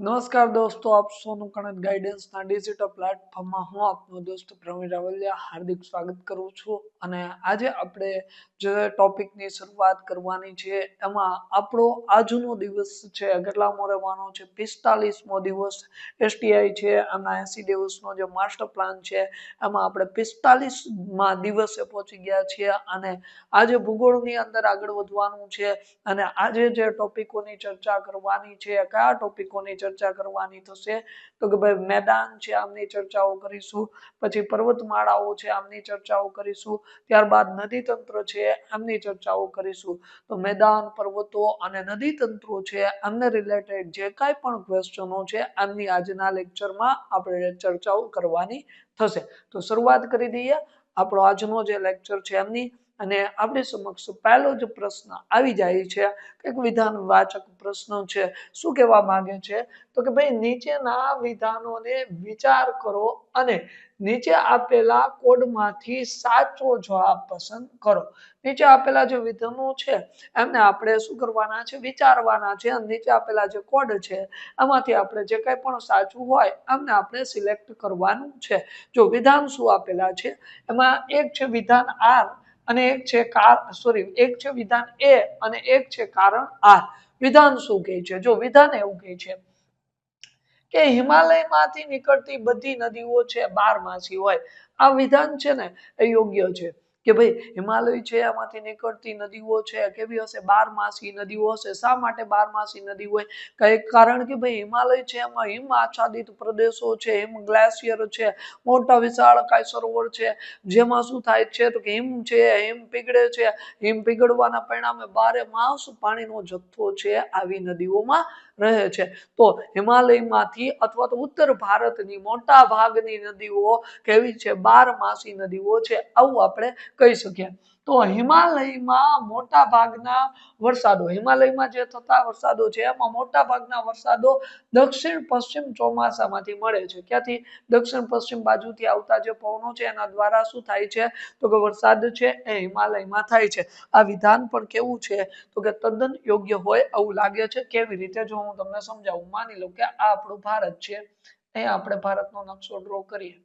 નમસ્કાર દોસ્તો, આપ સોનું કણક ગાઈડન્સના ડિજિટલ પ્લેટફોર્મમાં હું આપનો દોસ્ત પ્રવીણ રાવલિયા હાર્દિક સ્વાગત કરું છું અને આજે આપણે જે ટોપિકની શરૂઆત કરવાની છે, એમાં આપણો આજનો દિવસ છે કેટલામો રહેવાનો છે, પિસ્તાલીસમો દિવસ એસટીઆઈ છે, અને એસી દિવસનો જે માસ્ટર પ્લાન છે, એમાં આપણે પિસ્તાલીસમાં દિવસે પહોંચી ગયા છીએ અને આજે ભૂગોળની અંદર આગળ વધવાનું છે અને આજે જે ટોપિકોની ચર્ચા કરવાની છે, કયા ટોપિકોની ચર્ચા કરવાની થશે. તો કે ભાઈ, મેદાન છે, આમની ચર્ચાઓ કરીશું. પછી પર્વતમાળાઓ છે, આમની ચર્ચાઓ કરીશું. ત્યારબાદ નદી તંત્ર છે, આમની ચર્ચાઓ કરીશું. તો મેદાન, પર્વતો અને નદી તંત્રો છે, આમને રિલેટેડ જે કાંઈ પણ ક્વેશ્ચનો છે, આમની આજના લેક્ચરમાં આપણે ચર્ચાઓ કરવાની થશે. તો શરૂઆત કરી દઈએ. આપણો આજનો જે લેક્ચર છે, એમની અને આપણી સમક્ષ પહેલો જ પ્રશ્ન આવી જાય છે એક વિધાન વાચક પ્રશ્ન છે. શું કહેવા માંગે છે? તો કે ભાઈ નીચેના વિધાનોને વિચાર કરો અને નીચે આપેલા કોડમાંથી સાચો જવાબ પસંદ કરો. નીચે આપેલા જે વિધાનો છે, એમને આપણે શું કરવાના છે? વિચારવાના છે. અને નીચે આપેલા જે કોડ છે, એમાંથી આપણે જે કંઈ પણ સાચું હોય, એમને આપણે સિલેક્ટ કરવાનું છે. જો વિધાન શું આપેલા છે? એમાં એક છે વિધાન આર. અને એક છે કાર સોરી એક છે વિધાન એ અને એક છે કારણ આર. વિધાન શું કહે છે? જો વિધાન એવું કહે છે કે હિમાલયમાંથી નીકળતી બધી નદીઓ છે બારમાસી હોય. આ વિધાન છે ને, એ યોગ્ય છે. કે ભાઈ હિમાલય છે, આમાંથી નીકળતી નદીઓ છે કેવી હશે? બારમાસી નદીઓ હશે. શા માટે બારમાસી નદી હોય? કઈ કારણ કે ભાઈ હિમાલય છે, એમાં હિમ આચ્છાદિત પ્રદેશો છે, હિમ ગ્લેશિયર છે, મોટા વિશાળ કાય સરોવર છે. જેમાં શું થાય છે તો કે હિમ છે, હિમ પીગળે છે. હિમ પીગળવાના પરિણામે બારે માસ પાણીનો જથ્થો છે આવી નદીઓમાં રહે છે. તો હિમાલયમાંથી અથવા તો ઉત્તર ભારતની મોટા ભાગની નદીઓ કેવી છે? બારમાસી નદીઓ છે. આવું આપણે કહી શકીએ. તો હિમાલયમાં મોટા ભાગના વરસાદો, હિમાલયમાં જે થતા વરસાદો છે, એમાં મોટા ભાગના વરસાદો દક્ષિણ પશ્ચિમ ચોમાસામાંથી મળે છે. ક્યાંથી? દક્ષિણ પશ્ચિમ બાજુથી આવતા જે પવનો છે, એના દ્વારા શું થાય છે? તો કે વરસાદ છે એ હિમાલયમાં થાય છે. આ વિધાન પણ કેવું છે? તો કે તદ્દન યોગ્ય હોય આવું લાગે છે. કેવી રીતે? જો હું તમને સમજાવું, માની લો કે આ આપણું ભારત છે અહીંયા આપણે ભારતનો નકશો ડ્રો કરીએ.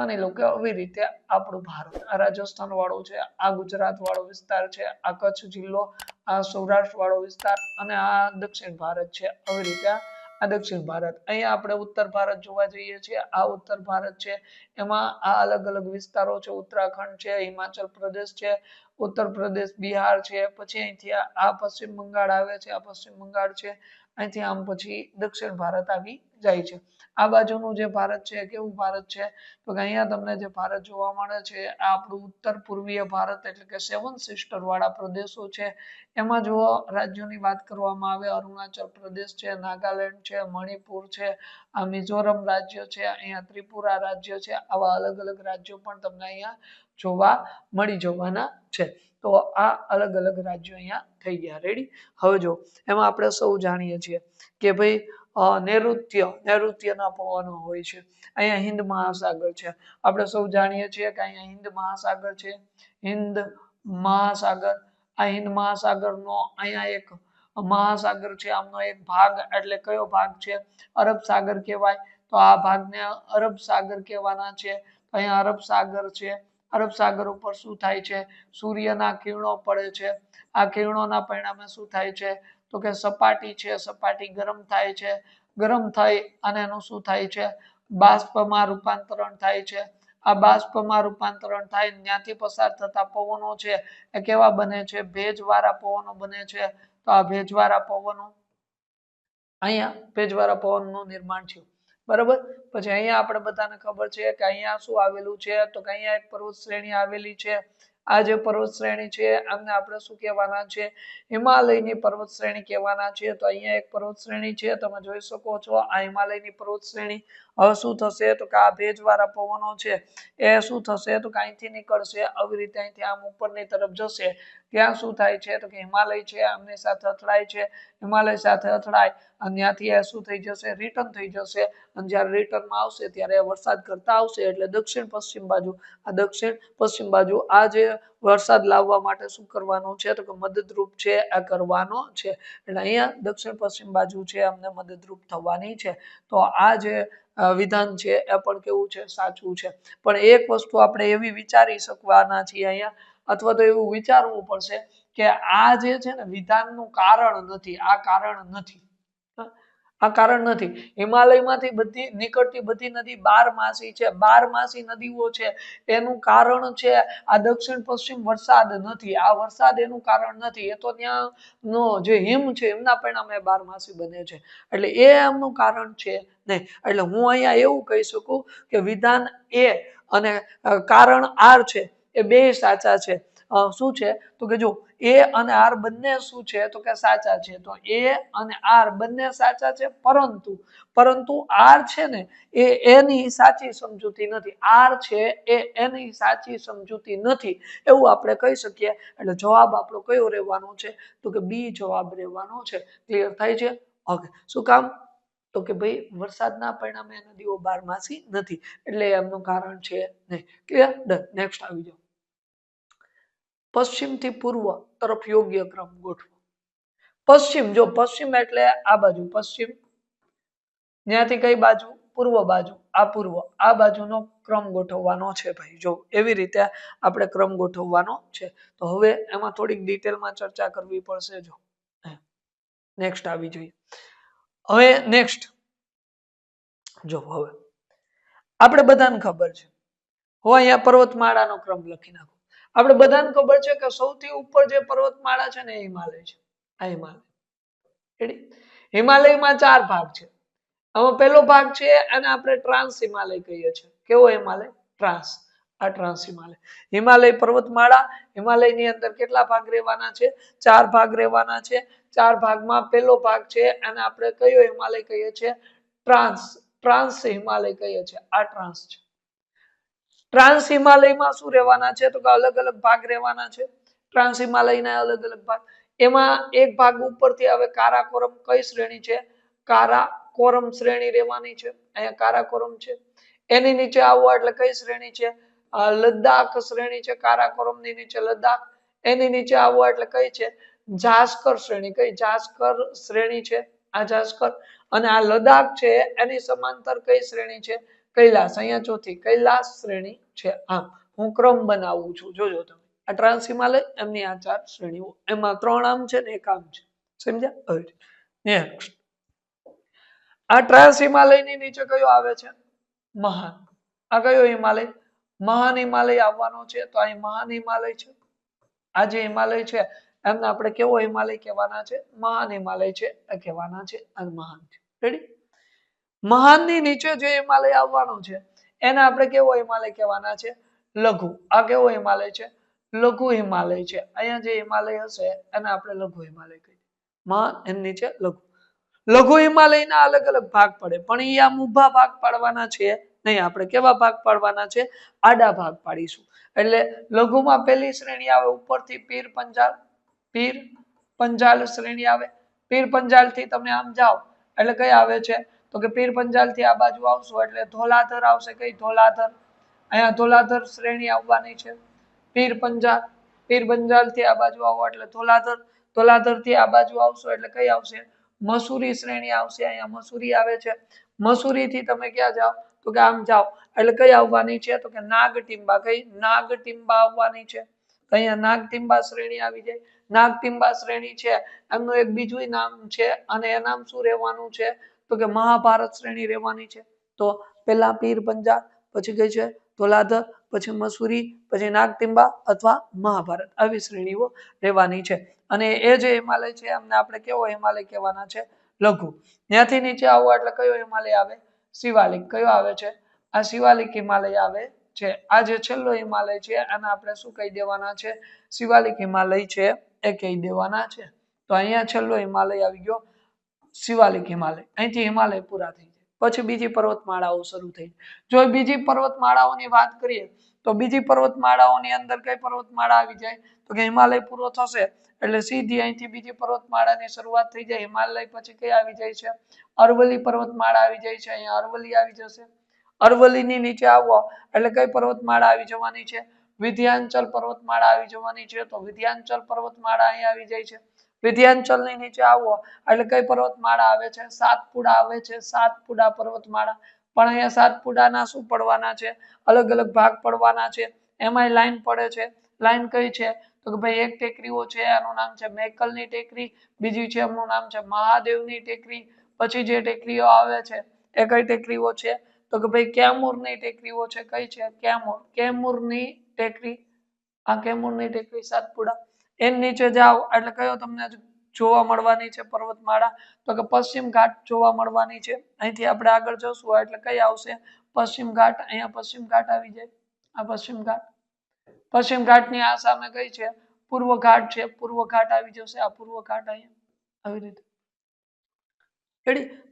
માની લોકો આવી રીતે આપણું ભારત, આ રાજસ્થાન વાળો છે, આ ગુજરાત વાળો વિસ્તાર છે, આ કચ્છ જિલ્લો, આ સૌરાષ્ટ્ર વાળો વિસ્તાર અને આ દક્ષિણ ભારત છે. આવી રીતે આ દક્ષિણ ભારત. અહીંયા આપણે ઉત્તર ભારત જોવા જઈએ છીએ. આ ઉત્તર ભારત છે. એમાં આ અલગ અલગ વિસ્તારો છે. ઉત્તરાખંડ છે, હિમાચલ પ્રદેશ છે, ઉત્તર પ્રદેશ, બિહાર છે. પછી અહીંથી આ પશ્ચિમ બંગાળ આવે છે. આ પશ્ચિમ બંગાળ છે. અહીંથી આમ પછી દક્ષિણ ભારત આવી જાય છે. આ બાજુનું જે ભારત છે, કેવું ભારત છે? તો અહીંયા તમને જે ભારત જોવા મળે છે, આ આપણું ઉત્તર પૂર્વીય ભારત એટલે કે સેવન સિસ્ટર વાળા પ્રદેશો છે. એમાં જો રાજ્યોની વાત કરવામાં આવે, અરુણાચલ પ્રદેશ છે, નાગાલેન્ડ છે, મણિપુર છે, આ મિઝોરમ રાજ્ય છે, અહીંયા ત્રિપુરા રાજ્ય છે, આવા અલગ અલગ રાજ્યો પણ તમને અહીંયા જોવા મળી જવાના છે. તો આ અલગ અલગ રાજ્યો અહીંયા થઈ ગયા. રેડી હવે જો, એમાં આપણે સૌ જાણીએ છીએ કે ભાઈ નૈઋત્ય, નૈઋત્યના પવનો હોય છે. અહીંયા હિન્દ મહાસાગર છે. આપણે સૌ જાણીએ છીએ કે અહીંયા હિન્દ મહાસાગર છે. હિન્દ મહાસાગર. આ હિન્દ મહાસાગરનો અહીંયા એક મહાસાગર છે. આમનો એક ભાગ, એટલે કયો ભાગ છે? અરબ સાગર કહેવાય. તો આ ભાગને અરબ સાગર કહેવાના છે. અહીંયા અરબ સાગર છે. અરબ સાગર ઉપર શું થાય છે? સૂર્યના કિરણો પડે છે. આ કિરણોના પરિણામે શું થાય છે? તો કે સપાટી છે, સપાટી ગરમ થાય છે. ગરમ થઈ અને એનું શું થાય છે? બાષ્પમાં રૂપાંતરણ થાય છે. આ બાષ્પમાં રૂપાંતરણ થાય, ત્યાંથી પસાર થતા પવનો છે એ કેવા બને છે? ભેજવાળા પવનો બને છે. તો આ ભેજવાળા પવનો, અહીંયા ભેજવાળા પવનનું નિર્માણ થયું. બરાબર? પછી અહીંયા આપણે બધાને ખબર છે કે અહીંયા શું આવેલું છે? તો કે અહીંયા એક પર્વત શ્રેણી આવેલી છે. આ જે પર્વત શ્રેણી છે આમને આપણે શું કહેવાના છે? હિમાલયની પર્વત શ્રેણી કહેવાના છે. તો અહીંયા એક પર્વત શ્રેણી છે. તમે જોઈ શકો છો, આ હિમાલયની પર્વત શ્રેણી. હવે શું થશે? તો કે આ ભેજવાળા પવનો છે, એ શું થશે? તો કે અહીંથી નીકળશે, આવી રીતે અહીંથી આમ ઉપરની તરફ જશે. ત્યાં શું થાય છે? તો કે હિમાલય છે, આમની સાથે અથડાય છે. હિમાલય સાથે અથડાય, અને ત્યાંથી એ શું થઈ જશે? રિટર્ન થઈ જશે. અને જ્યારે રિટર્નમાં આવશે, ત્યારે વરસાદ કરતા આવશે, એટલે દક્ષિણ પશ્ચિમ બાજુ. આ દક્ષિણ પશ્ચિમ બાજુ, આ જે વરસાદ લાવવા માટે શું કરવાનું છે? તો કે મદદરૂપ છે, આ કરવાનો છે. એટલે અહીંયા દક્ષિણ પશ્ચિમ બાજુ છે, અમને મદદરૂપ થવાની છે. તો આ જે વિધાન છે, એ પણ કેવું છે? સાચું છે. પણ એક વસ્તુ આપણે એવી વિચારી શકવાના છીએ અહીંયા, અથવા તો એવું વિચારવું પડશે કે આ જે છે ને વિધાનનું કારણ નથી, આ કારણ નથી? આ કારણ નથી. હિમાલયમાંથી બધી, નીકળતી બધી નદી બારમાસી છે. બારમાસી નદીઓ છે. એનું કારણ છે આ દક્ષિણ પશ્ચિમ વરસાદ નથી. આ વરસાદ એનું કારણ નથી. એ તો ત્યાં નો જે હિમ છે, એમના પરિણામે બારમાસી બને છે. એટલે એ એમનું કારણ છે નહીં. એટલે હું અહીંયા એવું કહી શકું કે વિધાન એ અને કારણ આર છે. એ બે સાચા છે. શું છે? તો કે જો એ અને આર બંને શું છે? તો કે સાચા છે. તો એ અને આર બંને સાચા છે, પરંતુ પરંતુ આર છે ને એ એની સાચી સમજૂતી નથી. આર છે એ એની સાચી સમજૂતી નથી. એવું આપણે કહી શકીએ. એટલે જવાબ આપણો કયો રહેવાનો છે? તો કે બી જવાબ રહેવાનો છે. ક્લિયર થાય છે? ઓકે. શું કામ? તો કે ભાઈ વરસાદના પરિણામે નદીઓ બારમાસી નથી. એટલે એમનું કારણ છે નહીં ક્લિયર ડન નેક્સ્ટ આવી જાઓ. પશ્ચિમથી પૂર્વ તરફ યોગ્ય ક્રમ ગોઠવો. પશ્ચિમ, જો પશ્ચિમ એટલે આ બાજુ પશ્ચિમ, ત્યાંથી કઈ બાજુ? પૂર્વ બાજુ. આ પૂર્વ. આ બાજુનો ક્રમ ગોઠવવાનો છે ભાઈ. જો એવી રીતે આપણે ક્રમ ગોઠવવાનો છે. તો હવે એમાં થોડીક ડિટેલમાં ચર્ચા કરવી પડશે જો. નેક્સ્ટ આવી જોઈએ. હવે નેક્સ્ટ જો હવે. આપણે બધાને ખબર છે. હું અહીંયા પર્વતમાળાનો ક્રમ લખી નાખું. આપણે બધાને ખબર છે કે સૌથી ઉપર જે પર્વતમાળા છે ને હિમાલય છે. આ હિમાલય. હિમાલયમાં ચાર ભાગ છે. આમાં પહેલો ભાગ છે અને આપણે ટ્રાન્સ હિમાલય કહીએ છીએ. કેવો હિમાલય? ટ્રાન્સ. આ ટ્રાન્સ હિમાલય. હિમાલય પર્વતમાળા, હિમાલયની અંદર કેટલા ભાગ રહેવાના છે? ચાર ભાગ રહેવાના છે. ચાર ભાગમાં પહેલો ભાગ છે અને આપણે કયો હિમાલય કહીએ છીએ? ટ્રાન્સ. ટ્રાન્સ હિમાલય કહીએ છીએ. આ ટ્રાન્સ છે. ટ્રાન્સ હિમાલયમાં શું રહેવાના છે? તો કે અલગ અલગ ભાગ રહેવાના છે. ટ્રાન્સ હિમાલયના અલગ અલગ ભાગ. એમાં એક ભાગ ઉપરથી હવે કારાકોરમ કઈ શ્રેણી છે? કારાકોરમ શ્રેણી રહેવાની છે. અહીંયા કારાકોરમ છે. એની નીચે આવવા એટલે કઈ શ્રેણી છે? લદ્દાખ શ્રેણી છે, કારાકોરમની નીચે લદ્દાખ. એની નીચે આવવા એટલે કઈ છે? જાસ્કર શ્રેણી. કઈ જાસ્કર શ્રેણી છે? આ જાસ્કર. અને આ લદ્દાખ છે, એની સમાંતર કઈ શ્રેણી છે? કૈલાસ, અહીંયા ચોથી કૈલાસ શ્રેણી છે. આમ, હું ક્રમ બનાવું છું. જોજો તમે. આ ટ્રાન્સ એમની આ ચાર શ્રેણીઓ. એમાં ત્રણ આમ છે ને એક આમ છે. સમજ્યા? નેક્સ્ટ આ ટ્રાન્સ હિમાલયની નીચે કયો આવે છે? મહાન. આ કયો હિમાલય? મહાન હિમાલય આવવાનો છે તો અહીં મહાન હિમાલય છે. આ જે હિમાલય છે, એમને આપણે કેવો હિમાલય કહેવાના છે? મહાન હિમાલય છે. કહેવાના છે અને મહાન છે. રેડી મહાનની નીચે જે હિમાલય આવવાનો છે, એને આપણે કેવો હિમાલય કહેવાના છે? લઘુ. આ કેવો હિમાલય છે? લઘુ હિમાલય છે. અહીંયા જે હિમાલય હશે, એને આપણે લઘુ હિમાલય કહીએ. મહાન એની નીચે લઘુ. લઘુ હિમાલયના અલગ અલગ ભાગ પડે, પણ એ આમ ઊભા ભાગ પાડવાના છે નહીં. આપણે કેવા ભાગ પાડવાના છે? આડા ભાગ પાડીશું. એટલે લઘુમાં પહેલી શ્રેણી આવે ઉપરથી પીર પંજાલ. પીર પંજાલ શ્રેણી આવે. પીર પંજાલથી તમે આમ જાઓ. એટલે કઈ આવે છે? તો કે પીર પંજાલથી આ બાજુ આવશો એટલે ધોલાધર આવશે. કઈ ધોલાધર? અહીંયા ધોલાધર શ્રેણી આવવાની છે. પીર પંજાલ પીર પંજાલથી આ બાજુ આવો એટલે ધોલાધર ધોલાધરથી આ બાજુ આવશો એટલે કઈ આવશે? મસૂરી શ્રેણી આવશે. અહીંયા મસૂરી આવે છે. મસૂરી થી તમે ક્યાં જાઓ? તો કે આમ જાઓ. એટલે કઈ આવવાની છે? તો કે નાગટીંબા કઈ નાગટીંબા આવવાની છે? અહીંયા નાગટીંબા શ્રેણી આવી જાય. નાગટિંબા શ્રેણી છે. એમનું એક બીજું નામ છે અને એ નામ શું રહેવાનું છે? તો કે મહાભારત શ્રેણી રહેવાની છે. તો પેલા પીર પંજા પછી કઈ છે ધોલાધર, પછી મસૂરી, પછી નાગતિંબા અથવા મહાભારત. આવી શ્રેણીઓ રહેવાની છે. અને એ જે હિમાલય છે, એમને આપણે કેવો હિમાલય કહેવાના છે? લઘુ. ત્યાંથી નીચે આવો એટલે કયો હિમાલય આવે? શિવાલિક. કયો આવે છે? આ શિવાલિક હિમાલય આવે છે. આ જે છેલ્લો હિમાલય છે, આને આપણે શું કહી દેવાના છે? શિવાલિક હિમાલય છે, એ કહી દેવાના છે. તો અહીંયા છેલ્લો હિમાલય આવી ગયો. શિવાલિક હિમાલય. અહીંથી હિમાલય પૂરા થઈ જાય. પછી બીજી પર્વતમાળાઓ શરૂ થઈ જો બીજી પર્વતમાળાઓની વાત કરીએ, તો બીજી પર્વતમાળાઓની અંદર કઈ પર્વતમાળા આવી જાય? તો કે હિમાલય પૂરો થશે. એટલે સીધી અહીંથી બીજી પર્વતમાળાની શરૂઆત થઈ જાય. હિમાલય પછી કઈ આવી જાય છે? અરવલ્લી પર્વતમાળા આવી જાય છે. અહીંયા અરવલ્લી આવી જશે. અરવલ્લીની નીચે આવો. એટલે કઈ પર્વતમાળા આવી જવાની છે? વિધ્યાંચલ પર્વતમાળા આવી જવાની છે. તો વિધ્યાંચલ પર્વતમાળા અહીંયા આવી જાય છે. વિધ્યાંચલની નીચે આવો. એટલે કઈ પર્વતમાળા આવે છે? સાતપુડા આવે છે. સાતપુડા પર્વતમાળા. પણ અહીંયા સાતપુડાના શું પડવાના છે? અલગ અલગ ભાગ પડવાના છે. એમાંય લાઈન પડે છે. લાઈન કઈ છે? તો કે ભાઈ એક ટેકરીઓ છે એનું નામ છે મેકલની ટેકરી. બીજી છે એમનું નામ છે મહાદેવની ટેકરી. પછી જે ટેકરીઓ આવે છે, એ કઈ ટેકરીઓ છે? તો કે ભાઈ કેમૂરની ટેકરીઓ છે. કઈ છે? કેમૂરની ટેકરી. આ કેમૂરની ટેકરી સાતપુડા એની નીચે જાઓ. એટલે કયો તમને જોવા મળવાની છે પર્વતમાળા? તો કે પશ્ચિમ ઘાટ જોવા મળવાની છે. અહીંથી આપણે આગળ જશું. એટલે કઈ આવશે? પશ્ચિમ ઘાટ. અહીંયા પશ્ચિમ ઘાટ આવી જાય. આ પશ્ચિમ ઘાટ. પશ્ચિમ ઘાટની આ સામે કઈ છે? પૂર્વ ઘાટ છે. પૂર્વ ઘાટ આવી જશે. આ પૂર્વ ઘાટ અહીંયા. આવી રીતે.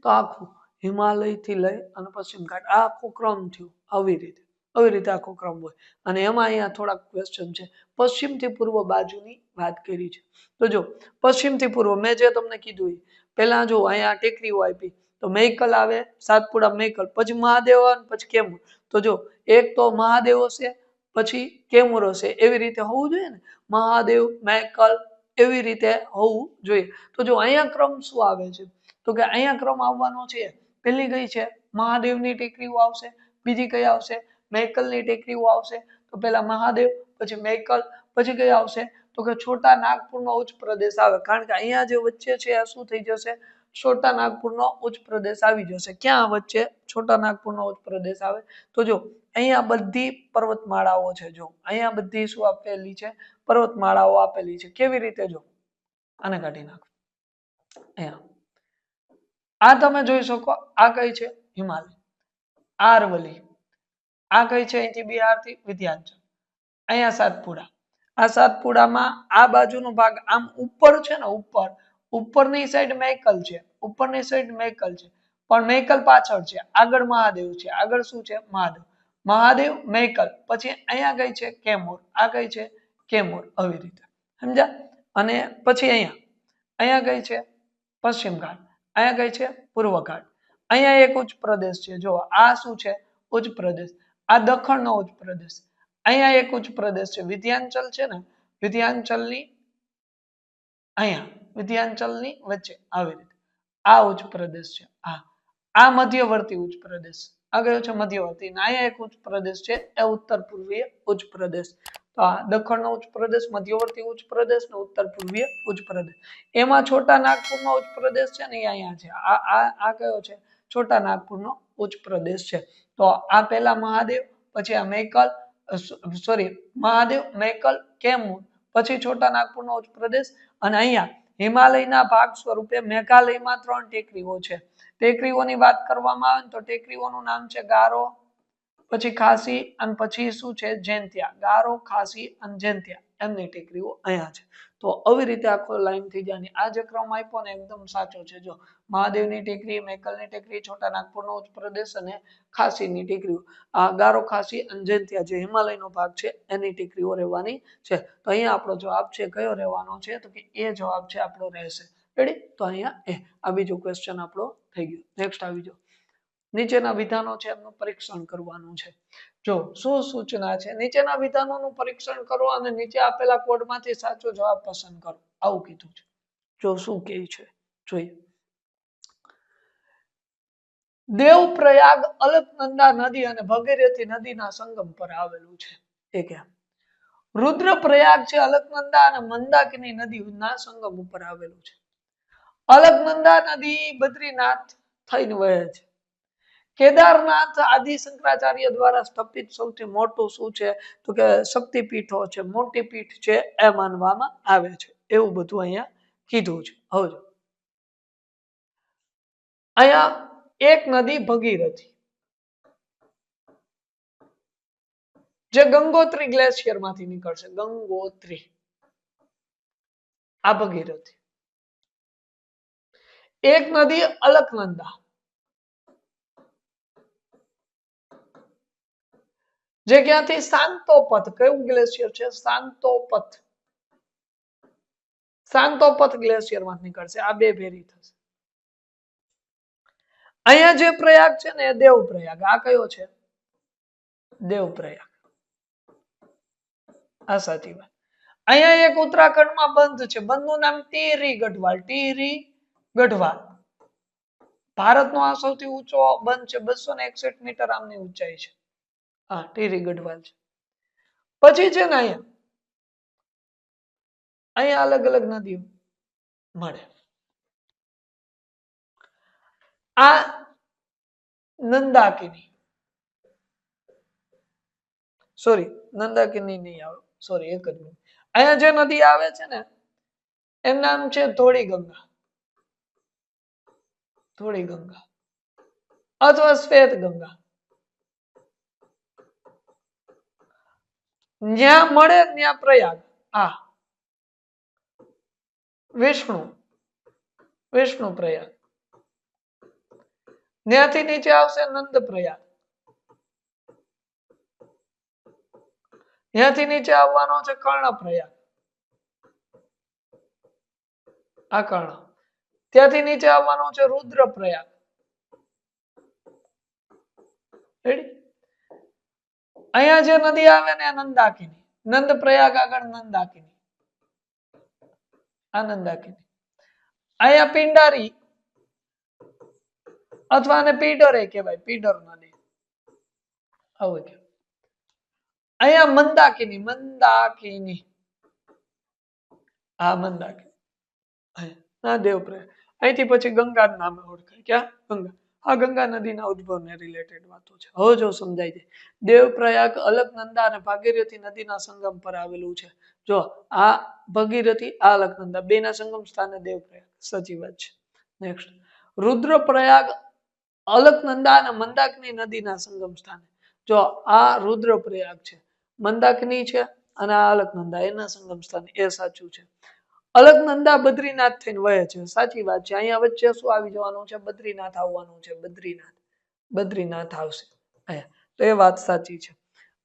તો આખું હિમાલયથી લઈ અને પશ્ચિમ ઘાટ. આ આખું ક્રમ થયું. આવી રીતે. આવી રીતે આખો ક્રમ હોય. અને એમાં અહીંયા થોડાક ક્વેશ્ચન છે. પશ્ચિમથી પૂર્વ બાજુની વાત કરી છે. તો જો, પશ્ચિમથી પૂર્વ મેં જે તમને કીધું પહેલાં જો અહીંયા ટેકરીઓ આપી, તો મેકલ આવે, સાતપુડા મેકલ પછી મહાદેવ આવે પછી કેમુર. તો જો, એક તો મહાદેવ હશે, પછી કેમુર હશે. એવી રીતે હોવું જોઈએ ને? મહાદેવ મેકલ એવી રીતે હોવું જોઈએ. તો જો અહીંયા ક્રમ શું આવે છે? તો કે અહીંયા ક્રમ આવવાનો છે. પહેલી કઈ છે, મહાદેવની ટેકરીઓ આવશે, બીજી કઈ આવશે? મેકલની ટેકરીઓ આવશે, તો પહેલા મહાદેવ, પછી મેકલ, પછી કઈ આવશે? તો કે છોટા નાગપુરનો ઉચ્ચ પ્રદેશ આવે. કારણ કે અહીંયા જે વચ્ચે છે, આ શું થઈ જશે? છોટા નાગપુરનો ઉચ્ચ પ્રદેશ આવી જશે. ક્યાં વચ્ચે છોટા નાગપુરનો ઉચ્ચ પ્રદેશ આવે? તો જો, અહીંયા બધી પર્વતમાળાઓ છે, જો. અહીંયા બધી શું આપેલી છે? પર્વતમાળાઓ આપેલી છે. કેવી રીતે જો? આને કાઢી નાખો. અહીંયા. આ તમે જોઈ શકો, આ કઈ છે? હિમાલય. આ અરવલ્લી આ કઈ છે અહીંથી બિહારથી વિધ્યાંચલ અહીંયા સાતપુડા. આ સાતપુડામાં આ બાજુનો ભાગ આમ ઉપર છે ને, ઉપર. ઉપરની સાઈડ મેકલ છે. ઉપરની સાઈડ મેકલ છે. પણ મેકલ પાછળ છે. આગળ મહાદેવ છે. આગળ શું છે? મહાદેવ. મહાદેવ, મેકલ. પછી અહીંયા કઈ છે? કેમોર. આ કઈ છે? કેમોર. આવી રીતે. સમજ્યા? અને પછી અહીંયા. અહીંયા કઈ છે? પશ્ચિમ ઘાટ. અહીંયા કઈ છે? પૂર્વ ઘાટ. અહીંયા એક ઉચ્ચ પ્રદેશ છે. જો આ શું છે? ઉચ્ચ પ્રદેશ. આ દખણનો ઉચ્ચ પ્રદેશ. અહીંયા એક ઉચ્ચ પ્રદેશ છે. વિધ્યાંચલ છે ને, વિધ્યાંચલની અહીંયા, વિધ્યાંચલની વચ્ચે આવી રીતે. આ ઉચ્ચ પ્રદેશ છે. આ આ મધ્યવર્તી ઉચ્ચ પ્રદેશ. આ કયો છે? મધ્યવર્તી. અહીંયા એક ઉચ્ચ પ્રદેશ છે. એ ઉત્તર પૂર્વીય ઉચ્ચ પ્રદેશ. તો આ દખણનો ઉચ્ચ પ્રદેશ, મધ્યવર્તી ઉચ્ચ પ્રદેશ ને ઉત્તર પૂર્વીય ઉચ્ચ પ્રદેશ. એમાં છોટા નાગપુરનો ઉચ્ચ પ્રદેશ છે ને અહીંયા છે. આ આ આ કયો છે? છોટા નાગપુરનો ઉચ્ચ પ્રદેશ છે. તો આ પહેલા મહાદેવ, પછી મેકલ સોરી મહાદેવ, મેકલ, કેમૂર, પછી છોટા નાગપુરનો પ્રદેશ અને અહીંયા હિમાલયના ભાગ સ્વરૂપે મેઘાલયમાં ત્રણ ટેકરીઓ છે. ટેકરીઓની વાત કરવામાં આવે તો ટેકરીઓનું નામ છે ગારો, પછી ખાસી અને પછી શું છે? જૈંતિયા ગારો, ખાસી અને જૈંતિયા એમની ટેકરીઓ અહીંયા છે. તો આવી રીતે આખો લાઈન થઈ જાય આ જે ક્રમ આપ્યો ને, એકદમ સાચો છે. જો મહાદેવની ટેકરી, મેકલની ટેકરી, છોટા નાગપુરનો ઉચ્ચ પ્રદેશ અને ખાસીની ટેકરીઓ. આ ગારો ખાસી અને જે હિમાલયનો ભાગ છે, એની ટેકરીઓ રહેવાની છે. તો અહીંયા આપણો જવાબ છે, કયો રહેવાનો છે? તો કે એ જવાબ છે, આપણો રહેશે. રેડી તો અહીંયા એ. આ બીજો ક્વેશ્ચન આપણો થઈ ગયો. નેક્સ્ટ આવી જાઓ. નીચેના વિધાનો છે, એમનું પરીક્ષણ કરવાનું છે. જો, શું સૂચના છે? નીચેના વિધાનોનું પરીક્ષણ કરો અને નીચે આપેલા કોડમાંથી સાચો જવાબ પસંદ કરો. આવું કીધું છે. જો શું કહે છે, જોઈએ. દેવપ્રયાગ અલકનંદા નદી અને ભગીરથી નદીના સંગમ પર આવેલું છે. એ ક્યાં રુદ્રપ્રયાગ છે અલકનંદા અને મંદાકિની નદીના સંગમ ઉપર આવેલું છે. અલકનંદા નદી બદ્રીનાથ થઈને વહે છે. કેદારનાથ આદિ શંકરાચાર્ય દ્વારા સ્થાપિત સૌથી મોટું શું છે? તો કે શક્તિપીઠો છે મોટી પીઠ છે, એ માનવામાં આવે છે. એવું બધું અહીંયા કીધું છે. હવે અહીંયા એક નદી ભગીરથી જે ગંગોત્રી ગ્લેશિયરમાંથી નીકળશે. ગંગોત્રી. આ ભગીરથી એક નદી અલકનંદા. જે ક્યાંથી શાંતોપથ કયું ગ્લેશિયર છે? શાંતોપથ શાંતોપથ ગ્લેશિયરમાંથી નીકળશે. આ બે ભેરી થશે. અહીંયા જે પ્રયાગ છે ને એ દેવ પ્રયાગ આ કયો છે? દેવ પ્રયાગ આ સાચી વાત. અહીંયા એક ઉત્તરાખંડમાં બંધ છે. બંધનું નામ ટીરી ગઢવાલ. ટીરી ગઢવાલ. ભારતનો આ સૌથી ઊંચો બંધ છે. બસો ને એકસઠ મીટર આમની ઊંચાઈ છે. હા, ટીરી ગઢવાલ છે. પછી છે ને અહીંયા. અહીંયા અલગ અલગ નદીઓ મળે. આ નંદાકિની સોરી નંદાકિની નહીં આવે સોરી એક જ મિનિટ અહીંયા જે નદી આવે છે ને એનું નામ છે ધોળી ગંગા ધોળી ગંગા અથવા શ્વેત ગંગા જ્યાં મળે ત્યાં પ્રયાગ। આ વિષ્ણુ વિષ્ણુ પ્રયાગ। ત્યાંથી નીચે આવશે નંદ પ્રયાગ ત્યાંથી નીચે આવવાનો છે કર્ણ પ્રયાગ આ કર્ણ. ત્યાંથી નીચે આવવાનો છે રુદ્ર પ્રયાગ અહીંયા જે નદી આવે ને નંદાકિની. નંદ પ્રયાગ આગળ નંદાકિની. આ નંદાકિની. અહીંયા પિંડારી અથવા આને પીડર એ કહેવાય પીડર નદી આવું કે અહીંયા મંદાકિની મંદાકિની. આ મંદાકિની. ના દેવપ્રયાગ અહીંથી પછી ગંગા નામે ઓળખાય. ક્યાં? ગંગા. આ ગંગા નદીના ઉદ્ભવને રિલેટેડ વાતો છે. હવે જો સમજાય છે. દેવપ્રયાગ અલકનંદા અને ભાગીરથી નદીના સંગમ પર આવેલું છે. જો, આ ભગીરથી, આ અલકનંદા, બેના સંગમ સ્થાને દેવપ્રયાગ સાચી વાત છે. નેક્સ્ટ રુદ્રપ્રયાગ અલકનંદા અને મંદાકની નદીના સંગમ સ્થાને. જો આ રુદ્રપ્રયાગ છે, મંદાકની છે અને આ અલકનંદા, એના સંગમ સ્થાને, એ સાચું છે. અલકનંદા બદ્રીનાથ થઈને વહે છે. સાચી વાત છે. અહીંયા વચ્ચે શું આવી જવાનું છે? બદ્રીનાથ આવવાનું છે. બદ્રીનાથ. બદ્રીનાથ આવશે. અહીંયા. તો એ વાત સાચી છે.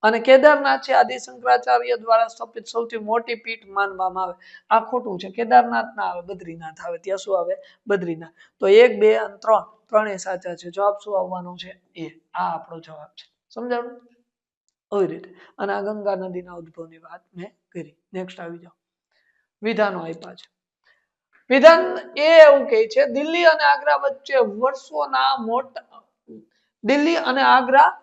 અને કેદારનાથ છે આદિ શંકરાચાર્ય દ્વારા સ્થાપિત સૌથી મોટી પીઠ માનવામાં આવે. આ ખોટું છે. કેદારનાથ ના આવે, બદ્રીનાથ આવે, ત્યાં શું આવે? બદ્રીનાથ. તો એક, બે અને ત્રણ. ત્રણે સાચા છે. જવાબ શું આવવાનો છે? એ. આ આપણો જવાબ છે. સમજાણું? આવી રીતે. અને આ ગંગા નદીના ઉદ્ભવની વાત મેં કરી. નેક્સ્ટ આવી જાઓ. વિધાનો આપ્યા છે. વિધાન એ એવું કહે છે, દિલ્હી અને આગ્રા વચ્ચે વર્ષોના મોટા દિલ્હી અને આગ્રા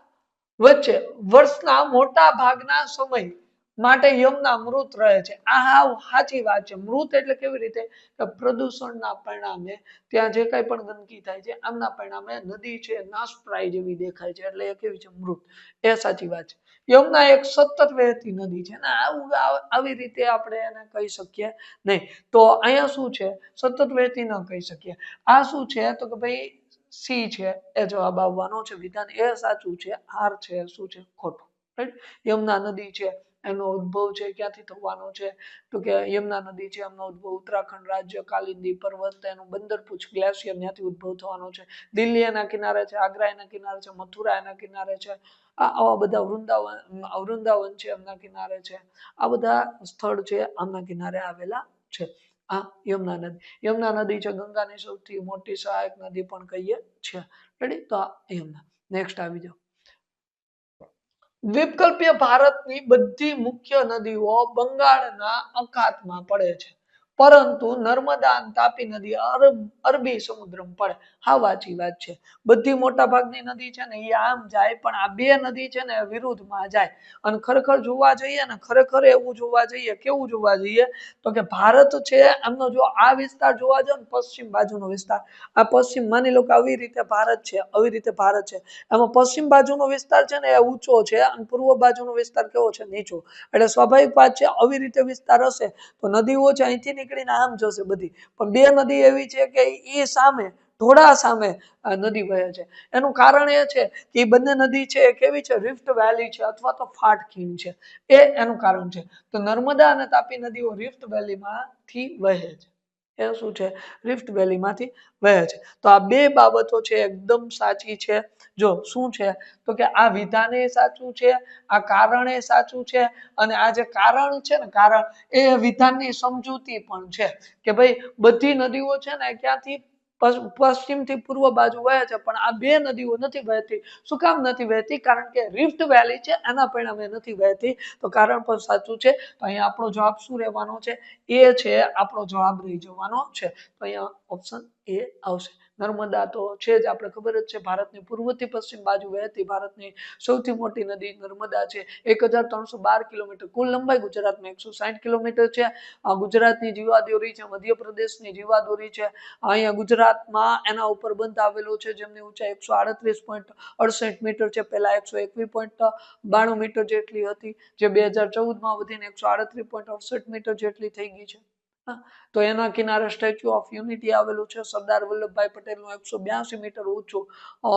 વચ્ચે વર્ષના મોટા ભાગના સમય માટે યમના મૃત રહે છે. આ સાચી વાત છે. મૃત એટલે કેવી રીતે? કે પ્રદૂષણના પરિણામે ત્યાં જે કઈ પણ ગંદકી થાય છે, આમના પરિણામે નદી છે નાશપ્રાય જેવી દેખાય છે. એટલે એ કેવી છે? મૃત. એ સાચી વાત છે. યમુના એક સતત વહેતી નદી છે. ને આવું, આવી રીતે આપણે એને કહી શકીએ નહીં. તો અહીંયા શું છે? સતત વહેતી ન કહી શકીએ. આ શું છે? તો કે ભાઈ સી છે, એ જવાબ આવવાનો છે. વિધાન એ સાચું છે, આર છે, શું છે? ખોટું. રાઈટ યમુના નદી છે, એનો ઉદ્ભવ છે, ક્યાંથી થવાનો છે? તો કે યમુના નદી છે, એમનો ઉદ્ભવ ઉત્તરાખંડ રાજ્ય કાલિંદી પર્વત, એનું બંદરપુછ ગ્લેશિયર ત્યાંથી ઉદ્ભવ થવાનો છે. દિલ્હી એના કિનારે છે, આગ્રા એના કિનારે છે, મથુરા એના કિનારે છે. આ આવા બધા વૃંદાવન વૃંદાવન છે એમના કિનારે છે. આ બધા સ્થળ છે, આમના કિનારે આવેલા છે. આ યમુના નદી. યમુના નદી છે ગંગાની સૌથી મોટી સહાયક નદી પણ કહીએ છીએ. રેડી તો આ યમુના. નેક્સ્ટ આવી જાઓ. દ્વીપકલ્પીય ભારતની બધી મુખ્ય નદીઓ બંગાળના અખાતમાં પડે છે. પરંતુ નર્મદા અને તાપી નદી અરબ સમુદ્રમાં પડે. હા, વાંચી વાત છે. બધી મોટા ભાગની નદી છે ને એ આમ જાય, પણ આ બે નદી છે ને, વિરુદ્ધમાં જાય. અને ખરેખર જોવા જઈએ ને, ખરેખર એવું જોવા જઈએ, કેવું જોવા જઈએ, તો કે ભારત છે, એમનો જો આ વિસ્તાર જોવા જાવ ને, પશ્ચિમ બાજુનો વિસ્તાર. આ પશ્ચિમ માની લો કે આવી રીતે ભારત છે, આવી રીતે ભારત છે. એમાં પશ્ચિમ બાજુનો વિસ્તાર છે ને, એ ઊંચો છે, અને પૂર્વ બાજુનો વિસ્તાર કેવો છે? નીચો. એટલે સ્વાભાવિક વાત છે, આવી રીતે વિસ્તાર હશે, તો નદીઓ છે, અહીંથી નીકળીને આમ જોશે બધી. પણ બે નદી એવી છે કે એ સામે ઢોળા સામે નદી વહે છે. એનું કારણ એ છે કે એ બંને નદી છે એ કેવી છે? રિફ્ટ વેલી છે અથવા તો ફાટ છે. એ એનું કારણ છે. તો નર્મદા અને તાપી નદીઓ રિફ્ટ વેલીમાંથી વહે છે. એ શું છે? રિફ્ટ વેલીમાંથી વહે છે. તો આ બે બાબતો છે એકદમ સાચી છે. જો શું છે? તો કે આ વિધાન સાચું છે, આ કારણ સાચું છે, અને આ જે કારણ છે ને, કારણ એ વિધાનની સમજૂતી પણ છે. કે ભાઈ બધી નદીઓ છે ને ક્યાંથી પશ્ચિમથી પૂર્વ બાજુ વહે છે, પણ આ બે નદીઓ નથી વહેતી. શું કામ નથી વહેતી? કારણ કે રિફ્ટ વેલી છે, એના પરિણામે નથી વહેતી. તો કારણ પણ સાચું છે, તો અહીંયા આપણો જવાબ શું રહેવાનો છે? એ છે, આપણો જવાબ રહી જવાનો છે. તો અહીંયા ઓપ્શન એ આવશે. નર્મદા તો છે જ, આપણે ખબર જ છે, ભારતની પૂર્વથી પશ્ચિમ બાજુ વહેતી ભારતની સૌથી મોટી નદી નર્મદા છે. એક હજાર ત્રણસો બાર કિલોમીટર, કુલ લંબાઈ ગુજરાતમાં એકસો સાઠ કિલોમીટર છે. આ ગુજરાતની જીવાદોરી છે, મધ્યપ્રદેશની જીવાદોરી છે. અહીંયા ગુજરાતમાં એના ઉપર બંધ આવેલો છે, જેમની ઊંચાઈ એકસો આડત્રીસ પોઈન્ટ અડસઠ મીટર છે. પહેલા એકસો એકવીસ પોઈન્ટ બાણું મીટર જેટલી હતી, જે બે હજાર ચૌદમાં વધીને એકસો આડત્રીસ પોઈન્ટ અડસઠ મીટર જેટલી થઈ ગઈ છે. તો એના કિનારે સ્ટેચ્યુ ઓફ યુનિટી આવેલું છે. સરદાર વલ્લભભાઈ પટેલનું એકસો બ્યાસી મીટર ઊંચું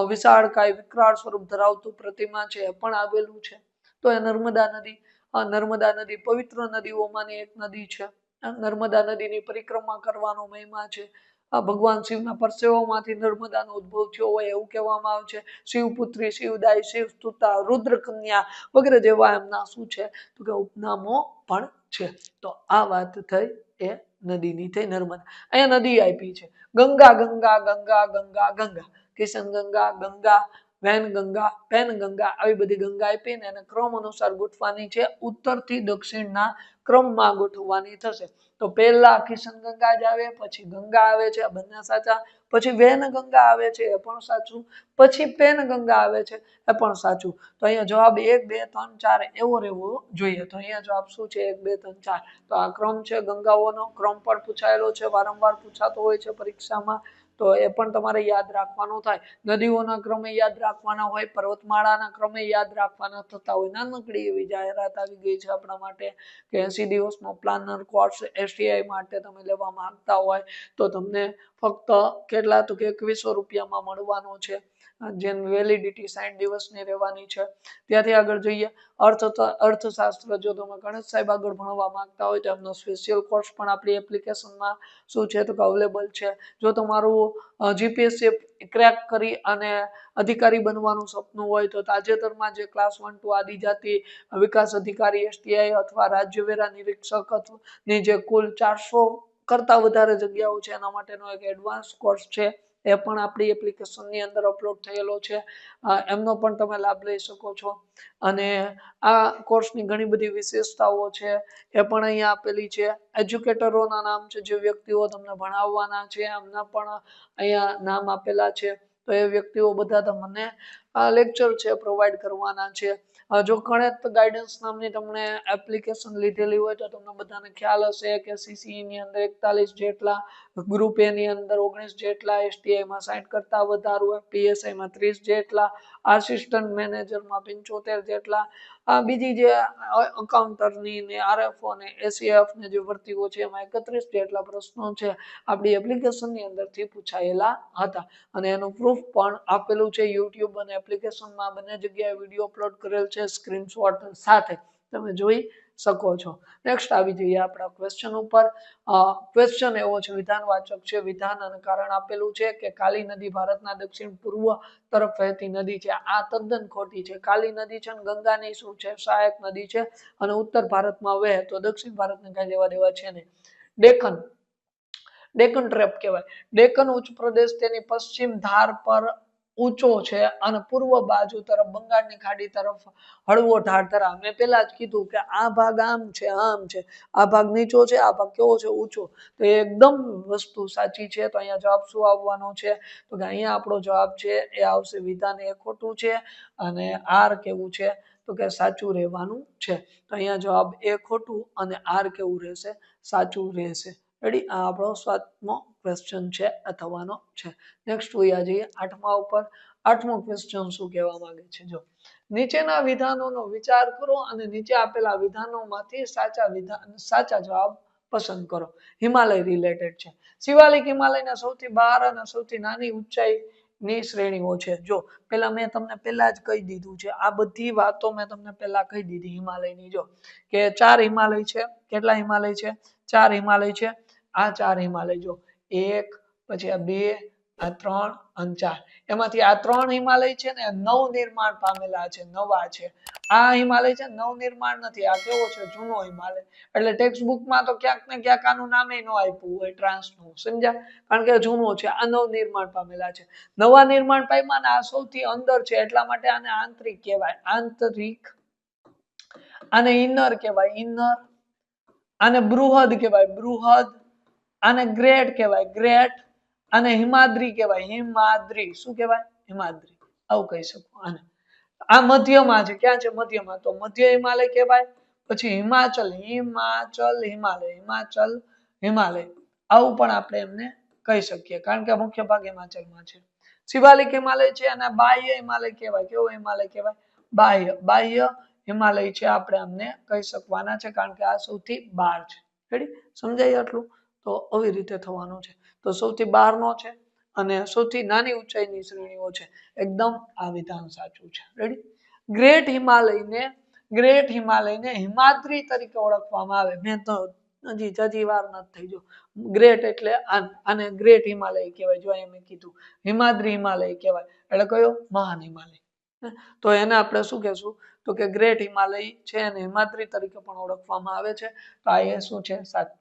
વિશાળકાય વિકરાળ સ્વરૂપ ધરાવતું પ્રતિમા છે પણ આવેલું છે. તો એ નર્મદા નદી નર્મદા નદી, પવિત્ર નદીઓમાંની એક નદી છે. નર્મદા નદીની પરિક્રમા કરવાનો મહિમા છે. ભગવાન શિવના પરસેવામાંથી નર્મદાનો ઉદ્ભવ થયો હોય એવું કહેવામાં આવે છે. શિવપુત્રી શિવદાય શિવ સ્તુતા રુદ્ર કન્યા વગેરે જેવા એમના શું છે? તો કે ઉપનામો પણ છે. તો આ વાત થઈ. એ નદીની થઈ નર્મદા. અહીંયા નદી આપી છે. ગંગા ગંગા ગંગા ગંગા ગંગા. કિશન ગંગા ગંગા વેન ગંગા, પેન ગંગા આવી બધી ગંગા આપી ને એને ક્રમ અનુસાર ગોઠવાની છે. ઉત્તરથી દક્ષિણના ક્રમમાં ગોઠવવાની થશે. તો પહેલા કિશન ગંગા જ આવે, પછી ગંગા આવે છે બંને સાચા. પછી વેન ગંગા આવે છે, એ પણ સાચું. પછી પેન ગંગા આવે છે, એ પણ સાચું. તો અહીંયા જવાબ એક, બે, ત્રણ, ચાર એવો રહેવો જોઈએ. તો અહીંયા જવાબ શું છે? એક, બે, ત્રણ, ચાર. તો આ ક્રમ છે ગંગાઓનો. ક્રમ પણ પૂછાયેલો છે, વારંવાર પૂછાતો હોય છે પરીક્ષામાં. તો એ પણ તમારે યાદ રાખવાનું થાય. નદીઓના ક્રમે યાદ રાખવાના હોય, પર્વતમાળાના ક્રમે યાદ રાખવાના થતા હોય. નાનકડી એવી જાહેરાત આવી ગઈ છે આપણા માટે કે એસી દિવસનો પ્લાનર કોર્સ એસટીઆઈ માટે તમે લેવા માંગતા હોય તો તમને ફક્ત કેટલા તો કે એકવીસો રૂપિયામાં મળવાનો છે. જેની વેલિડિટી સાઠ દિવસની રહેવાની છે. ત્યાંથી આગળ જોઈએ અર્થ અર્થશાસ્ત્ર જો તમે ગણેશ સાહેબ આગળ ભણવા માંગતા હોય તો એમનો સ્પેશિયલ કોર્સ પણ આપણી એપ્લિકેશનમાં શું છે તો અવેલેબલ છે. જો તમારું જીપીએસસી ક્રેક કરી અને અધિકારી બનવાનું સપનું હોય તો તાજેતરમાં જે ક્લાસ વન ટુ આદિજાતિ વિકાસ અધિકારી એસટીઆઈ અથવા રાજ્યવેરા નિરીક્ષકની જે કુલ ચારસો કરતા વધારે જગ્યાઓ છે એના માટેનો એક એડવાન્સ કોર્સ છે. એ પણ આપણી એપ્લિકેશનની અંદર અપલોડ થયેલો છે. એમનો પણ તમે લાભ લઈ શકો છો. અને આ કોર્સની ઘણી બધી વિશેષતાઓ છે. એ પણ અહીંયા આપેલી છે. એજ્યુકેટરોના નામ છે, જે વ્યક્તિઓ તમને ભણાવવાના છે, એમના પણ અહીંયા નામ આપેલા છે. તો એ વ્યક્તિઓ બધા તમને આ લેક્ચર છે પ્રોવાઈડ કરવાના છે. જો ગણિત ગાઈડન્સ નામની તમને એપ્લિકેશન લીધેલી હોય તો તમને બધાને ખ્યાલ હશે કે CCE ની અંદર એકતાલીસ જેટલા ગ્રુપ એ ની અંદર ઓગણીસ જેટલા STI માં સાઠ કરતા વધારે માં ત્રીસ જેટલા આસિસ્ટન્ટ મેનેજરમાં પંચોતેર જેટલા બીજી જે અકાઉન્ટરની ને આરએફઓ ને એસીએફ ને જે ભરતીઓ છે, એમાં એકત્રીસ જેટલા પ્રશ્નો છે, આપણી એપ્લિકેશનની અંદરથી પૂછાયેલા હતા. અને એનું પ્રૂફ પણ આપેલું છે યુટ્યુબ અને એપ્લિકેશનમાં બંને જગ્યાએ વીડિયો અપલોડ કરેલ છે સ્ક્રીનશોટ સાથે. તમે જોઈ શકો છો. નેક્સ્ટ આવી જઈએ આપણા ક્વેશ્ચન ઉપર. ક્વેશ્ચન એવો છે, વિધાનવાચક છે. વિધાન અને કારણ આપેલું છે કે કાલી નદી ભારતના દક્ષિણ પૂર્વ તરફ વહેતી નદી છે. આ તદ્દન ખોટી છે. કાલી નદી છે ને ગંગાની શું છે? સહાયક નદી છે અને ઉત્તર ભારતમાં વહે તો દક્ષિણ ભારતને કાંઈ લેવા દેવા છે નહીં. ડેકન ડેકન ટ્રેપ કહેવાય. ડેકન ઉચ્ચ પ્રદેશ તેની પશ્ચિમ ધાર પર ઊંચો છે. અને પૂર્વ બાજુ તરફ, બંગાળની ખાડી તરફ, હળવો ઢાળ ધરાવે મેં પેલા જ કીધું કે આ ભાગ આમ છે આમ છે. આ ભાગ નીચો છે, આ ભાગ કેવો છે, ઊંચો. તો એ એકદમ વસ્તુ સાચી છે. તો અહીંયા જવાબ શું આવવાનો છે? તો કે અહીંયા આપણો જવાબ છે, એ આવશે વિધાન એ ખોટું છે અને આર કેવું છે? તો કે સાચું રહેવાનું છે. તો અહીંયા જવાબ એ ખોટું અને આર કેવું રહેશે? સાચું રહેશે. રેડી આ આપણો સાતમો ક્વેશ્ચન છે, આ થવાનો છે. નેક્સ્ટ વયા જઈએ આઠમા ઉપર. આઠમો ક્વેશ્ચન શું કહેવા માંગે છે? જો, નીચેના વિધાનોનો વિચાર કરો અને નીચે આપેલા વિધાનોમાંથી સાચા વિધાન, સાચા જવાબ પસંદ કરો. હિમાલય રિલેટેડ છે. શિવાલિક હિમાલયના સૌથી બહાર અને સૌથી નાની ઊંચાઈ ની શ્રેણીઓ છે. જો પેલા મેં તમને પેલા જ કહી દીધું છે. આ બધી વાતો મેં તમને પેલા કહી દીધી હિમાલયની. જો, કે ચાર હિમાલય છે. કેટલા હિમાલય છે? ચાર હિમાલય છે. આ ચાર હિમાલય જો એક, પછી આ બે, આ ત્રણ અને ચાર. એમાંથી આ ત્રણ હિમાલય છે ને નવ નિર્માણ પામેલા છે, નવા છે. આ હિમાલય છે નવ નિર્માણ નથી. આ કેવો છે? જૂનો હિમાલય. એટલે ટેક્સ્ટ બુકમાં તો ક્યાંક ને ક્યાંક આનું નામે ન આપ્યું હોય, ટ્રાન્સનું. સમજ્યા? કારણ કે જૂનો છે, આ નવ નિર્માણ પામેલા છે. નવા નિર્માણ પામ્યા આ સૌથી અંદર છે, એટલા માટે આને આંતરિક કહેવાય. આંતરિક આને ઇનર કહેવાય. ઇનર આને બૃહદ કહેવાય. બૃહદ આને ગ્રેટ કહેવાય, ગ્રેટ અને હિમાદ્રી કહેવાય. હિમાદ્રી, શું કહેવાય? હિમાદ્રી. આવું કહી શકો આને. આ મધ્યમાં છે. ક્યાં છે? મધ્યમાં. તો મધ્ય હિમાલય કહેવાય, પછી હિમાચલ. હિમાચલ, હિમાલય. હિમાચલ, હિમાલય. આવું પણ આપણે એમને કહી શકીએ. કારણ કે મુખ્ય ભાગ હિમાચલમાં છે. શિવાલિક હિમાલય છે અને બાહ્ય હિમાલય કહેવાય. કેવો હિમાલય કહેવાય? બાહ્ય. બાહ્ય હિમાલય છે આપણે અમને કહી શકવાના છે. કારણ કે આ સૌથી બહાર છે. રેડી સમજાય આટલું? તો આવી રીતે થવાનું છે. તો સૌથી બહારનો છે અને સૌથી નાની ઊંચાઈની શ્રેણીઓ છે. એકદમ આ વિધાન સાચું છે. રેડી ગ્રેટ હિમાલયને ગ્રેટ હિમાલયને હિમાદ્રી તરીકે ઓળખવામાં આવે. મેં તો હજી હજી વાર નથી થઈ જો. ગ્રેટ એટલે આને ગ્રેટ હિમાલય કહેવાય. જો અહીંયા મેં કીધું. હિમાદ્રી હિમાલય કહેવાય. એટલે કયો? મહાન હિમાલય? તો એને આપણે શું કહેશું? તો કે ગ્રેટ હિમાલય છે અને હિમાદ્રી તરીકે પણ ઓળખવામાં આવે છે. તો આ એ શું છે? સાચું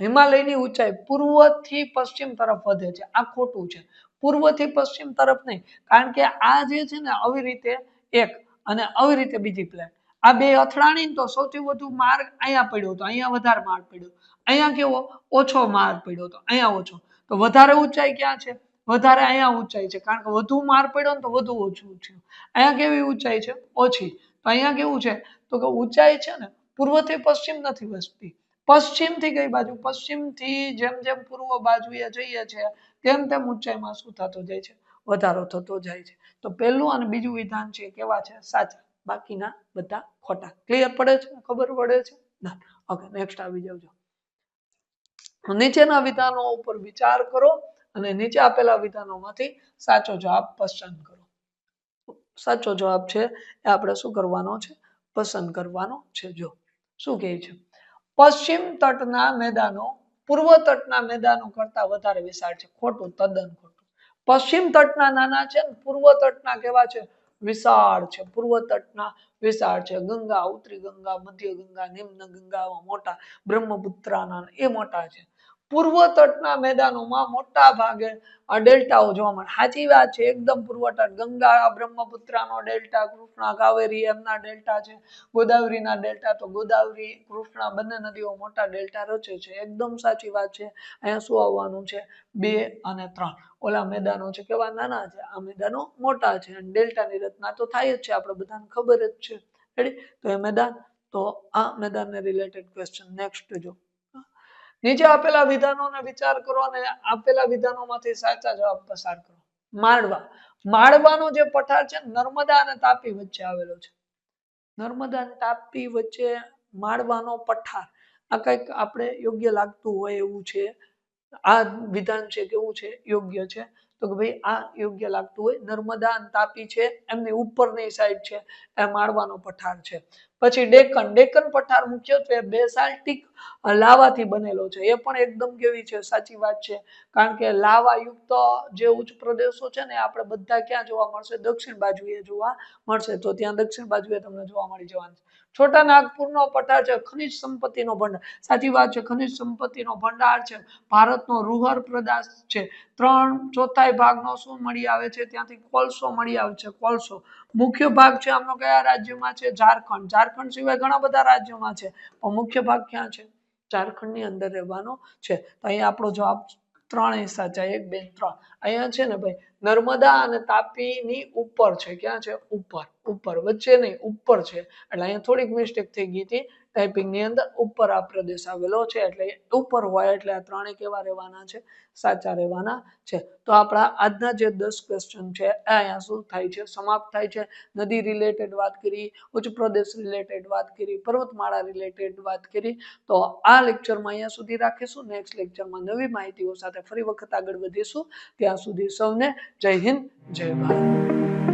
હિમાલયની ઊંચાઈ પૂર્વથી પશ્ચિમ તરફ વધે છે. આ ખોટું છે. પૂર્વથી પશ્ચિમ તરફ નહીં. કારણ કે આ જે છે ને, આવી રીતે એક અને આવી રીતે બીજી પ્લેટ આ બે અથડાણી તો સૌથી વધુ માર્ગ અહીંયા પડ્યો હતો. અહીંયા વધારે માર્ગ પડ્યો. અહીંયા કેવો? ઓછો માર્ગ પડ્યો હતો. અહીંયા ઓછો. તો વધારે ઊંચાઈ ક્યાં છે? વધારે અહીંયા ઊંચાઈ છે. કારણ કે વધુ માર પડ્યો ને તો વધુ ઓછું છે. અહીંયા કેવી ઊંચાઈ છે? ઓછી. તો અહીંયા કેવું છે? તો કે ઊંચાઈ છે ને, પૂર્વથી પશ્ચિમ નથી વધતી પશ્ચિમથી કઈ બાજુ પશ્ચિમથી જેમ જેમ પૂર્વ બાજુએ જઈએ છીએ, તેમ તેમ ઊંચાઈમાં શું થતો જાય છે? વધારો થતો જાય છે. તો પહેલું અને બીજું વિધાન છે કેવા છે? સાચા. બાકીના બધા ખોટા. ક્લિયર પડે છે? ખબર પડે છે? ના. ઓકે નેક્સ્ટ આવી જાવજો નીચેના વિધાનો ઉપર વિચાર કરો અને નીચે આપેલા વિધાનોમાંથી સાચો જવાબ પસંદ કરો. સાચો જવાબ છે એ આપણે શું કરવાનો છે? પસંદ કરવાનો છે. જો. શું કહે છે? પશ્ચિમ તટના મેદાનો, પૂર્વ તટના મેદાનો કરતા વધારે વિશાળ છે, ખોટું, તદ્દન ખોટું. પશ્ચિમ તટના નાના છે ને, પૂર્વ તટના કેવા છે? વિશાળ છે, પૂર્વ તટના વિશાળ છે. ગંગા, ઉત્તરી ગંગા, મધ્ય ગંગા, નિમ્ન ગંગા મોટા બ્રહ્મપુત્રાના, એ મોટા છે. પૂર્વ તટના મેદાનોમાં મોટા ભાગે આ ડેલ્ટાઓ જોવા મળે. સાચી વાત છે, એકદમ પૂર્વ તટ ગંગા બ્રહ્મપુત્રાનો ડેલ્ટા, કૃષ્ણા, કાવેરી એમના ડેલ્ટા છે. ગોદાવરીના ડેલ્ટા તો ગોદાવરી, કૃષ્ણા બંને નદીઓ મોટા ડેલ્ટા રચે છે. એકદમ સાચી વાત છે. અહીંયા શું આવવાનું છે? બે અને ત્રણ. ઓલા મેદાનો છે, કેવા નાના છે? આ મેદાનો મોટા છે. અને ડેલ્ટાની રચના તો થાય જ છે, આપણે બધાને ખબર જ છે. રેડી તો એ મેદાન, તો આ મેદાનને રિલેટેડ ક્વેશ્ચન નેક્સ્ટ જો. નીચે આપેલા વિધાનોને વિચાર કરો અને આપેલા વિધાનોમાંથી સાચા જવાબ પસાર કરો. માળવા. માળવાનો જે પઠાર છે નર્મદા અને તાપી વચ્ચે આવેલો છે. નર્મદા અને તાપી વચ્ચે માળવાનો પઠાર. આ કંઈક આપણે યોગ્ય લાગતું હોય એવું છે. આ વિધાન છે કેવું છે, યોગ્ય છે. તો કે ભાઈ, આ યોગ્ય લાગતું હોય. નર્મદા અને તાપી છે, એમની ઉપરની સાઈડ છે, એ માળવાનો પઠાર છે. પછી ડેકન ડેકન પઠાર મુખ્યત્વે બેસાલ્ટિક લાવાથી બનેલો છે. એ પણ એકદમ કેવી છે, સાચી વાત છે. કારણ કે લાવાયુક્ત જે ઉચ્ચ પ્રદેશો છે ને આપણે બધા ક્યાં જોવા મળશે? દક્ષિણ બાજુએ જોવા મળશે. તો ત્યાં દક્ષિણ બાજુએ તમને જોવા મળી જવાનું છે. છોટા નાગપુરનો પઠાર છે, ખનિજ સંપત્તિનો ભંડાર સાચી વાત છે, ખનિજ સંપત્તિનો ભંડાર છે, ભારતનો રૂહર પ્રદેશ છે. ત્રણ ચોથાઈ ભાગનો શું મળી આવે છે? ત્યાંથી કોલસો મળી આવે છે, કોલસો. મુખ્ય ભાગ છે આમનો કયા રાજ્યમાં છે? ઝારખંડ. ઝારખંડ સિવાય ઘણા બધા રાજ્યોમાં છે. પણ મુખ્ય ભાગ ક્યાં છે? ઝારખંડની અંદર રહેવાનો છે. તો અહીં આપણો જવાબ ત્રણેય સાચા, એક, બે, ત્રણ. અહીંયા છે ને ભાઈ, નર્મદા અને તાપીની ઉપર છે. ક્યાં છે? ઉપર. ઉપર. વચ્ચે નહીં, ઉપર છે. એટલે અહીંયા થોડીક મિસ્ટેક થઈ ગઈ હતી. ટાઈપિંગની અંદર ઉપર આ પ્રદેશ આવેલો છે એટલે ઉપર હોય એટલે આ ત્રણેય કેવા રહેવાના છે? સાચા રહેવાના છે. તો આપણા આજના જે દસ ક્વેશ્ચન છે, એ અહીંયા શું થાય છે? સમાપ્ત થાય છે. નદી રિલેટેડ વાત કરી, ઉચ્ચ પ્રદેશ રિલેટેડ વાત કરી, પર્વતમાળા રિલેટેડ વાત કરી. તો આ લેક્ચરમાં અહીંયા સુધી રાખીશું. નેક્સ્ટ લેક્ચરમાં નવી માહિતીઓ સાથે ફરી વખત આગળ વધીશું. ત્યાં સુધી સૌને જય હિન્દ, જય ભારત.